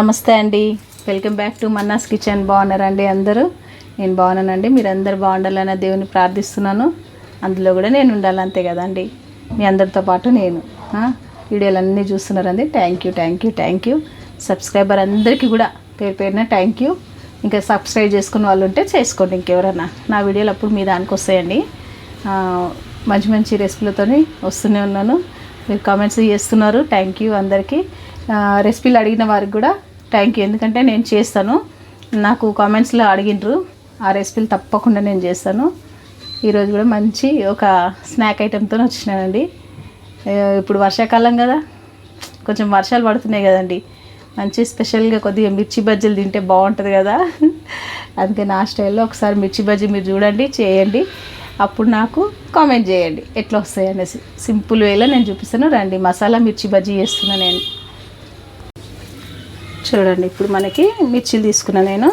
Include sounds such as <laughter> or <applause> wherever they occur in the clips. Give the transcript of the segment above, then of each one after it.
నమస్తే అండి. Welcome back to Manna's kitchen బాగున్నారండి అందరూ? నేను బాగున్నానండి. మీరు అందరు బాగుండాలని దేవుని ప్రార్థిస్తున్నాను. అందులో కూడా నేను ఉండాలి అంతే కదండి. మీ అందరితో పాటు నేను. వీడియోలు అన్నీ చూస్తున్నారండి. Thank you thank you thank you subscriber అందరికీ కూడా పేరు పేరున థ్యాంక్ యూ ఇంకా సబ్స్క్రైబ్ చేసుకున్న వాళ్ళు ఉంటే చేసుకోండి ఇంకెవరన్నా. నా వీడియోలు అప్పుడు మీ దానికి వస్తాయండి. మంచి మంచి రెసిపీలతోని వస్తూనే ఉన్నాను. మీరు కామెంట్స్ చేస్తున్నారు. థ్యాంక్ యూ అందరికీ. రెసిపీలు అడిగిన వారికి కూడా థ్యాంక్ యూ ఎందుకంటే నేను చేస్తాను. నాకు కామెంట్స్లో అడిగినరు ఆ రెసిపీలు తప్పకుండా నేను చేస్తాను. ఈరోజు కూడా మంచి ఒక స్నాక్ ఐటెంతో వచ్చినానండి. ఇప్పుడు వర్షాకాలం కదా. కొంచెం వర్షాలు పడుతున్నాయి కదండి. మంచి స్పెషల్గా కొద్దిగా మిర్చి బజ్జీలు తింటే బాగుంటుంది కదా. అందుకే నా స్టైల్లో ఒకసారి మిర్చి బజ్జీ మీరు చూడండి చేయండి. అప్పుడు నాకు కామెంట్ చేయండి. ఎట్లా వస్తాయి అనేసి. సింపుల్ వేలో నేను చూపిస్తాను. రండి మసాలా మిర్చి బజ్జీ చేస్తున్నాను నేను. చూడండి ఇప్పుడు మనకి మిర్చీలు తీసుకున్నా నేను.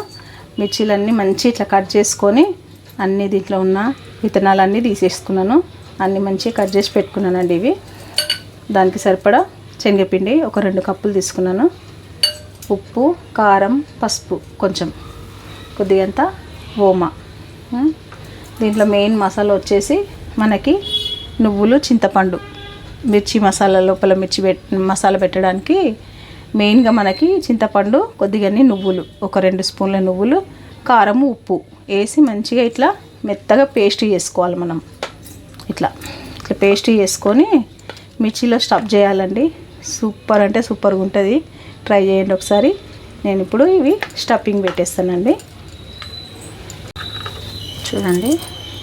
మిర్చీలన్నీ మంచి ఇట్లా కట్ చేసుకొని అన్ని దీంట్లో ఉన్న విత్తనాలన్నీ తీసేసుకున్నాను. అన్నీ మంచిగా కట్ చేసి పెట్టుకున్నానండి ఇవి. దానికి సరిపడా శనగపిండి ఒక రెండు కప్పులు తీసుకున్నాను. ఉప్పు కారం పసుపు కొంచెం. కొద్దిగంత ఓమా. దీంట్లో మెయిన్ మసాలా వచ్చేసి మనకి నువ్వులు చింతపండు. మిర్చి మసాలా లోపల మిర్చి పెట్ మసాలా పెట్టడానికి మెయిన్గా మనకి చింతపండు కొద్దిగానే నువ్వులు ఒక రెండు స్పూన్ల నువ్వులు కారం ఉప్పు వేసి మంచిగా ఇట్లా మెత్తగా పేస్ట్ చేసుకోవాలి మనం. ఇట్లా ఇట్లా పేస్ట్ చేసుకొని మిర్చిలో స్టఫ్ చేయాలండి. సూపర్ అంటే సూపర్గా ఉంటుంది. ట్రై చేయండి ఒకసారి. నేను ఇప్పుడు ఇవి స్టఫింగ్ పెట్టేస్తానండి. చూడండి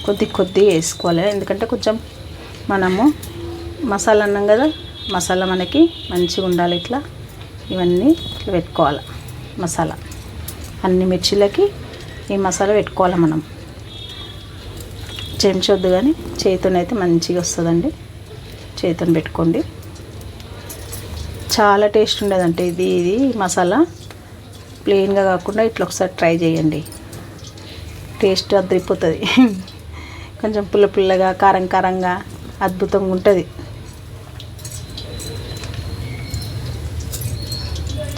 కొద్ది కొద్ది వేసుకోవాలి. ఎందుకంటే కొంచెం మనము మసాలా అన్నాం కదా మసాలా మనకి మంచిగా ఉండాలి ఇట్లా. ఇవన్నీ ఇట్లా పెట్టుకోవాలి మసాలా. అన్ని మిర్చిలకి ఈ మసాలా పెట్టుకోవాలి మనం. చెంచొద్దు కానీ చేతితోనైతే మంచిగా వస్తుందండి. చేతిని పెట్టుకోండి. చాలా టేస్ట్ ఉండదంటే ఇది ఇది మసాలా. ప్లెయిన్గా కాకుండా ఇట్లా ఒకసారి ట్రై చేయండి. టేస్ట్ అద్దరిపోతుంది <laughs> కొంచెం పుల్ల పుల్లగా కారం కారంగా అద్భుతంగా ఉంటుంది.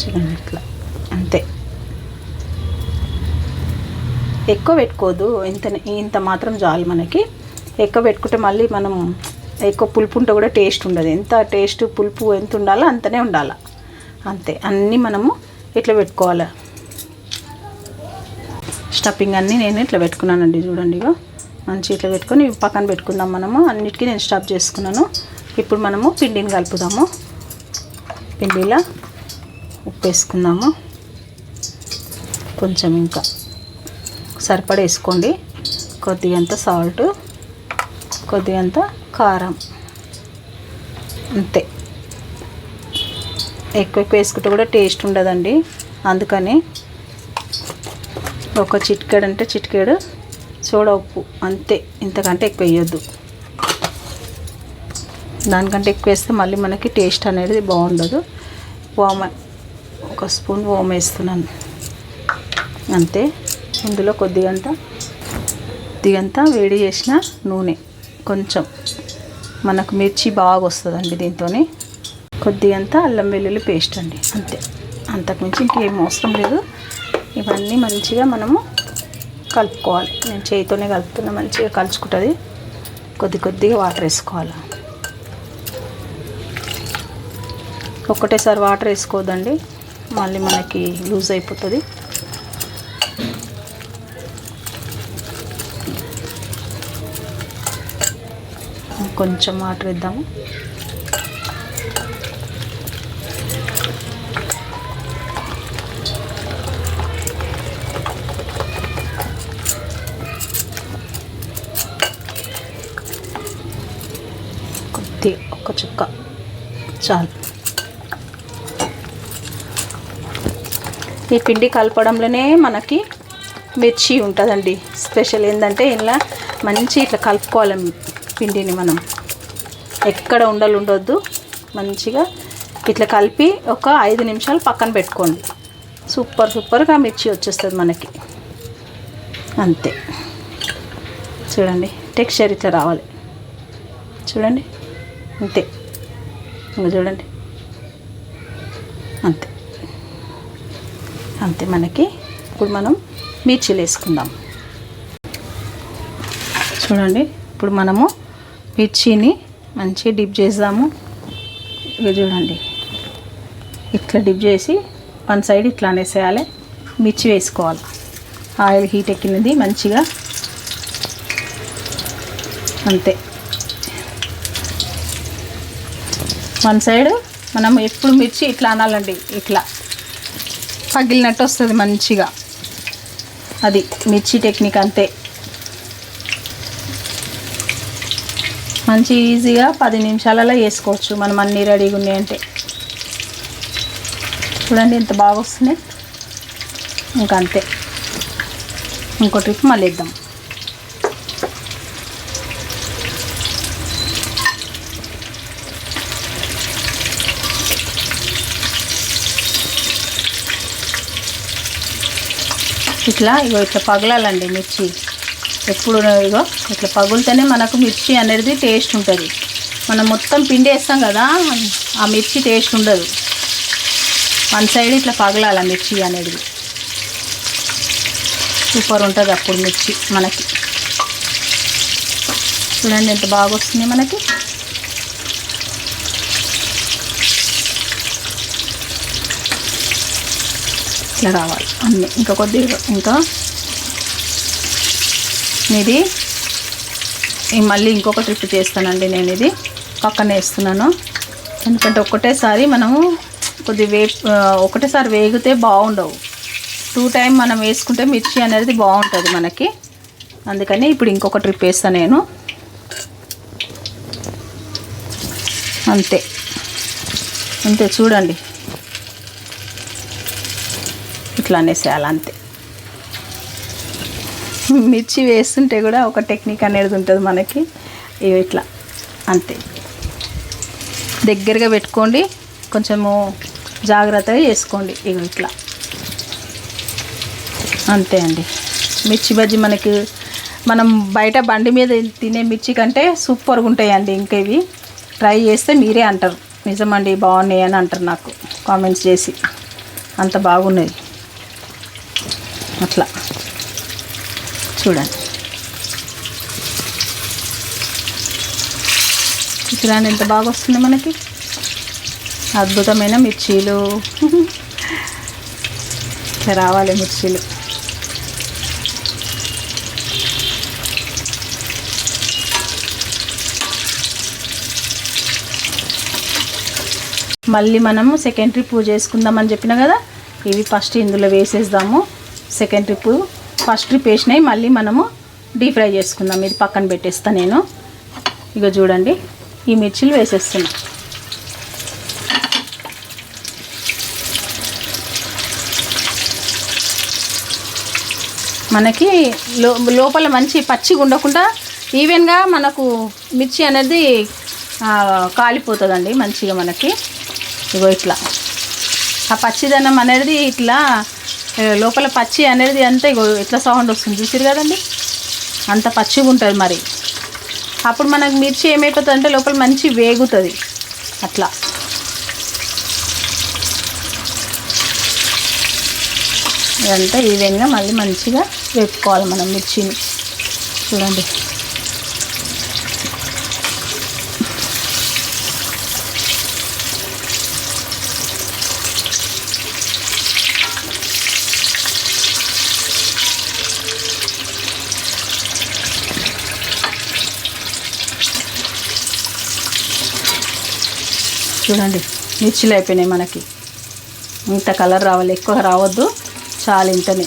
చూడండి ఇట్లా అంతే. ఎక్కువ పెట్టుకోదు. ఇంత ఇంత మాత్రం చాలు మనకి. ఎక్కువ పెట్టుకుంటే మళ్ళీ మనం ఎక్కువ పులుపు ఉంటే కూడా టేస్ట్ ఉండదు. ఎంత టేస్ట్ పులుపు ఎంత ఉండాలో అంతనే ఉండాలి. అంతే. అన్నీ మనము ఇట్లా పెట్టుకోవాలి. స్టఫింగ్ అన్నీ నేను ఇట్లా పెట్టుకున్నానండి చూడండి ఇగో. మంచి ఇట్లా పెట్టుకొని పక్కన పెట్టుకుందాం మనము. అన్నిటికీ నేను స్టఫ్ చేసుకున్నాను. ఇప్పుడు మనము పిండిని కలుపుదాము. పిండిలో ఉప్పు వేసుకుందాము కొంచెం ఇంకా సరిపడ వేసుకోండి కొద్దిగంత సాల్ట్ కొద్దిగంత కారం. అంతే. ఎక్కువ ఎక్కువ వేసుకుంటే కూడా టేస్ట్ ఉండదండి. అందుకని ఒక చిటికెడు అంటే చిటికెడు సోడా ఉప్పు అంతే. ఇంతకంటే ఎక్కువ వేయొద్దు. దానికంటే ఎక్కువ వేస్తే మళ్ళీ మనకి టేస్ట్ అనేది బాగుండదు. ఓమ ఒక స్పూన్ ఓమ వేస్తున్నాను. అంతే. ఇందులో కొద్దిగంత కొద్దిగంత వేడి చేసిన నూనె కొంచెం. మనకు మిర్చి బాగా వస్తుందండి దీంతో కొద్దిగంత అల్లం వెల్లుల్లి పేస్ట్ అండి. అంతే. అంతకుమించి ఇంకేం అవసరం లేదు. ఇవన్నీ మంచిగా మనము కలుపుకోవాలి. నేను చేయితోనే కలుపుతున్నా మంచిగా కలుచుకుంటుంది. కొద్ది కొద్దిగా వాటర్ వేసుకోవాలి? ఒక్కటేసారి వాటర్ వేసుకోవద్దండి. మళ్ళీ మనకి లూజ్ అయిపోతుంది. కొంచెం వాటర్ ఇద్దాము కొద్ది ఒక చుక్క చాలు. ఈ పిండి కలపడంలోనే మనకి మిర్చి ఉంటుందండి. స్పెషల్ ఏంటంటే ఇలా మంచి ఇట్లా కలుపుకోవాలి పిండిని మనం. ఎక్కడ ఉండలు ఉండొద్దు. మంచిగా ఇట్లా కలిపి ఒక ఐదు నిమిషాలు పక్కన పెట్టుకోండి. సూపర్ సూపర్గా మిర్చి వచ్చేస్తుంది మనకి. అంతే. చూడండి టెక్స్చర్ ఇట్లా రావాలి. చూడండి అంతే. ఇంకా చూడండి. అంతే. అంతే మనకి. ఇప్పుడు మనం మిర్చీలు వేసుకుందాం. చూడండి ఇప్పుడు మనము మిర్చిని మంచిగా డిప్ చేద్దాము. ఇక చూడండి ఇట్లా డిప్ చేసి వన్ సైడ్ ఇట్లా అనేసేయాలి. మిర్చి వేసుకోవాలి. ఆయిల్ హీట్ ఎక్కినది మంచిగా. అంతే. వన్ సైడ్ మనం ఎప్పుడు మిర్చి ఇట్లా అనాలండి ఇట్లా. పగిలినట్టు వస్తుంది మంచిగా. అది మిర్చి టెక్నిక్ అంతే. మంచి ఈజీగా పది నిమిషాలలో వేసుకోవచ్చు మనం అన్నీ రెడీగా ఉన్నాయంటే చూడండి ఎంత బాగా వస్తున్నాయి. ఇంకా అంతే ఇంకో ట్రిప్ మళ్ళీ ఇద్దాం. ఇట్లా ఇగో ఇట్లా పగలాలండి మిర్చి. ఎప్పుడు ఇగో ఇట్లా పగులుతేనే మనకు మిర్చి అనేది టేస్ట్ ఉంటుంది. మనం మొత్తం పిండి వేస్తాం కదా ఆ మిర్చి టేస్ట్ ఉండదు. వన్ సైడ్ ఇట్లా పగలాల మిర్చి అనేది. సూపర్ ఉంటుంది అప్పుడు మిర్చి మనకి. చూడండి ఎంత బాగా వస్తుంది మనకి. ఇట్లా రావాలి. అన్నీ ఇంకా కొద్దిగా ఇంకా ఇది మళ్ళీ ఇంకొక ట్రిప్ చేస్తానండి నేను ఇది. పక్కన వేస్తున్నాను. ఎందుకంటే ఒకటేసారి మనము కొద్ది వే ఒకటేసారి వేగితే బాగుండవు. టూ టైం మనం వేసుకుంటే మిర్చి అనేది బాగుంటుంది మనకి. అందుకని ఇప్పుడు ఇంకొక ట్రిప్ వేస్తాను నేను. అంతే. అంతే చూడండి. ఇట్లా అనేసేయాలి అంతే. మిర్చి వేస్తుంటే కూడా ఒక టెక్నిక్ అనేది ఉంటుంది మనకి. ఇట్లా అంతే. దగ్గరగా పెట్టుకోండి కొంచెము జాగ్రత్తగా చేసుకోండి ఇవి ఇట్లా. అంతే అండి. మిర్చి బజ్జీ మనకి మనం బయట బండి మీద తినే మిర్చి కంటే సూపర్గా ఉంటాయండి ఇంకా ఇవి. ట్రై చేస్తే మీరే అంటారు. నిజమండి బాగున్నాయి అని అంటారు నాకు కామెంట్స్ చేసి. అంత బాగున్నది అట్లా. చూడండి. చూడండి ఎంత బాగా వస్తుంది మనకి. అద్భుతమైన మిర్చీలు. ఇట్లా రావాలి మిర్చీలు. మళ్ళీ మనము సెకండరీ పూజ చేసుకుందామని చెప్పిన కదా? ఇవి ఫస్ట్ ఇందులో వేసేద్దాము. సెకండ్ ట్రిప్ ఫస్ట్ ట్రిప్ వేసినాయి మళ్ళీ మనము డీప్ ఫ్రై చేసుకుందాం. ఇది పక్కన పెట్టేస్తా నేను. ఇక చూడండి ఈ మిర్చిలు వేసేస్తున్నా. మనకి లో లోపల మంచి పచ్చిగా ఉండకుండా ఈవెన్గా మనకు మిర్చి అనేది కాలిపోతుందండి మంచిగా మనకి. ఇగో ఇట్లా. ఆ పచ్చిదనం అనేది ఇట్లా లోపల పచ్చి అనేది అంతా ఎట్లా సౌండ్ వస్తుంది చూసారు కదండి? అంత పచ్చిగా ఉంటుంది మరి. అప్పుడు మనకు మిర్చి ఏమైపోతుంది అంటే లోపల మంచి వేగుతుంది. అట్లా. ఇదంతా ఈవెన్గా మళ్ళీ మంచిగా వేపుకోవాలి మనం మిర్చిని. చూడండి. చూడండి మిర్చిలు అయిపోయినాయి మనకి. ఇంత కలర్ రావాలి ఎక్కువ రావద్దు చాలు ఇంతనే.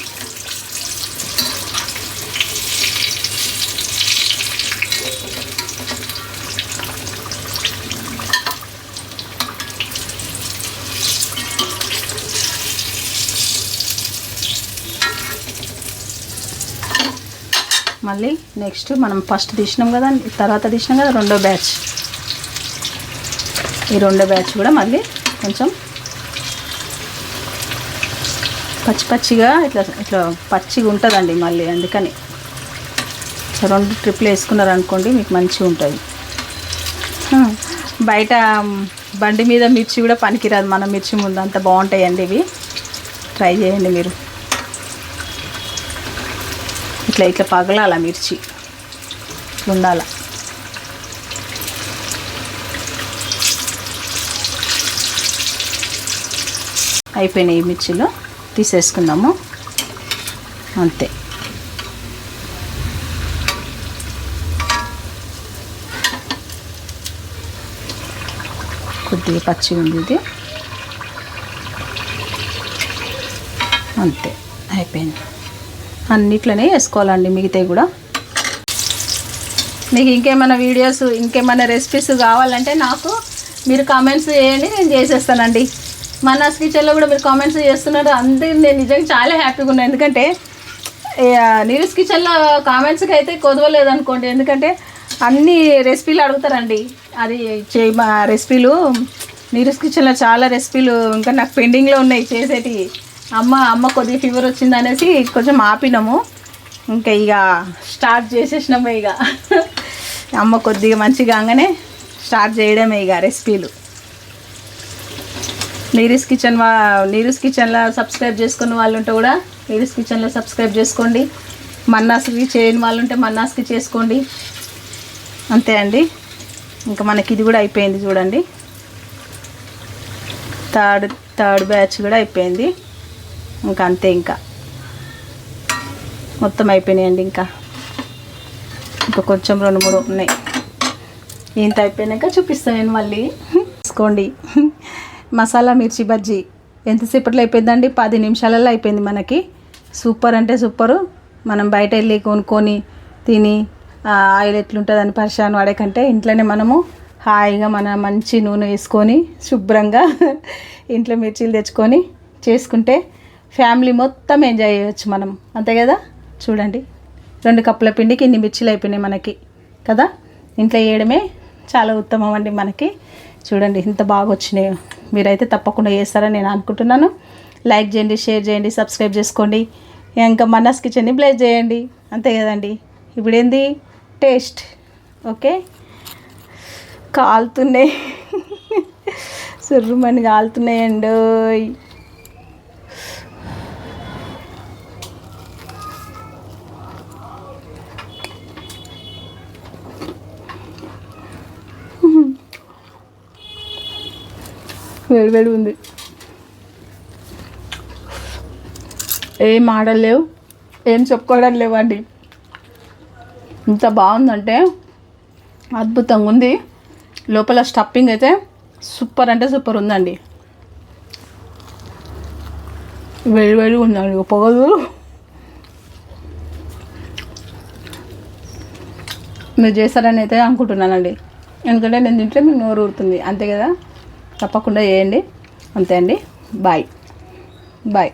మళ్ళీ నెక్స్ట్ మనం ఫస్ట్ తీసినాం కదా తర్వాత తీసినాం కదా రెండో బ్యాచ్. ఈ రెండో బ్యాచ్ కూడా మళ్ళీ కొంచెం పచ్చి పచ్చిగా ఇట్లా ఇట్లా పచ్చిగా ఉంటుందండి మళ్ళీ అందుకని. రెండు ట్రిప్లు వేసుకున్నారనుకోండి మీకు మంచిగా ఉంటుంది. బయట బండి మీద మిర్చి కూడా పనికిరాదు. మన మిర్చి ముందు అంత బాగుంటాయండి ఇవి. ట్రై చేయండి మీరు. ఇట్లా ఇట్లా పగలాల మిర్చి. ఉండాలా ఉండాల. అయిపోయినాయి మిర్చిలో మిర్చిలు. తీసేసుకుందాము. అంతే. కొద్దిగా పచ్చి ఉంది ఇది. అంతే. అయిపోయింది. అన్నిట్లోనే వేసుకోవాలండి మిగతాయి కూడా. మీకు ఇంకేమైనా వీడియోస్ ఇంకేమైనా రెసిపీస్ కావాలంటే నాకు మీరు కామెంట్స్ చేయండి నేను చేసేస్తానండి. మన కిచెన్లో కూడా మీరు కామెంట్స్ చేస్తున్నారు. అంతే నేను నిజంగా చాలా హ్యాపీగా ఉన్నాను ఎందుకంటే నీరస్ కిచెన్లో కామెంట్స్కి అయితే కొదవలేదు అనుకోండి. ఎందుకంటే అన్ని రెసిపీలు అడుగుతారండి. అది చే మా రెసిపీలు నీరస్ కిచెన్లో చాలా రెసిపీలు ఇంకా నాకు పెండింగ్లో ఉన్నాయి చేసేటివి అమ్మ అమ్మ కొద్దిగా ఫీవర్ వచ్చింది అనేసి కొంచెం ఆపినాము. ఇంకా ఇక స్టార్ట్ చేసేసినాము ఇక. అమ్మ కొద్దిగా మంచిగా కాగానే స్టార్ట్ చేయడమే ఇక రెసిపీలు నీరిస్ కిచెన్ వా నీరిస్ కిచెన్లో సబ్స్క్రైబ్ చేసుకున్న వాళ్ళు ఉంటే కూడా నీరిస్ కిచెన్లో సబ్స్క్రైబ్ చేసుకోండి. మన్నాస్కి చేయని వాళ్ళు ఉంటే మన్నాస్కి చేసుకోండి. అంతే అండి. ఇంకా మనకి ఇది కూడా అయిపోయింది చూడండి. థర్డ్ థర్డ్ బ్యాచ్ కూడా అయిపోయింది. ఇంకా అంతే ఇంకా. మొత్తం అయిపోయినాయండి ఇంకా. ఇంకా కొంచెం రెండు మూడు ఉన్నాయి. ఇంత అయిపోయినాక చూపిస్తాను నేను మళ్ళీ. <laughs> తీసుకోండి. <laughs> మసాలా మిర్చి బజ్జీ. ఎంతసేపట్లో అయిపోయిందండి? పది నిమిషాలలో అయిపోయింది మనకి. సూపర్ అంటే సూపరు. మనం బయట వెళ్ళి కొనుక్కొని తిని ఆయిల్ ఎట్లుంటుందని పరిశాన్ వాడే కంటే ఇంట్లోనే మనము హాయిగా మన మంచి నూనె వేసుకొని శుభ్రంగా <laughs> ఇంట్లో మిర్చీలు తెచ్చుకొని చేసుకుంటే ఫ్యామిలీ మొత్తం ఎంజాయ్ చేయొచ్చు మనం. అంతే కదా? చూడండి. రెండు కప్పుల పిండికి ఇన్ని మిర్చీలు అయిపోయినాయి మనకి. కదా? ఇంట్లో వేయడమే చాలా ఉత్తమం అండి మనకి. చూడండి ఇంత బాగా వచ్చినాయో. మీరైతే తప్పకుండా చేస్తారని నేను అనుకుంటున్నాను. లైక్ చేయండి షేర్ చేయండి సబ్స్క్రైబ్ చేసుకోండి. ఇంకా మన్నాస్ కిచెన్ని బ్లేజ్ చేయండి. అంతే కదండి. ఇప్పుడు ఏంది? Taste okay కాలుతున్నాయి. <laughs> సుర్రుమని కాలుతున్నాయండి వేడివేడి ఉంది. ఏం ఆడలేవు ఏం చెప్పుకోవడం లేవండి. ఇంత బాగుందంటే అద్భుతంగా ఉంది. లోపల స్టఫింగ్ అయితే సూపర్ అంటే సూపర్ ఉందండి. వేడి వేడిగా ఉందండి పొగలు మీరు చేస్తారని అయితే అనుకుంటున్నానండి. ఎందుకంటే నేను తింటే మీకు నోరు ఊరుతుంది. అంతే కదా? తప్పకుండా చేయండి. అంతే అండి. Bye bye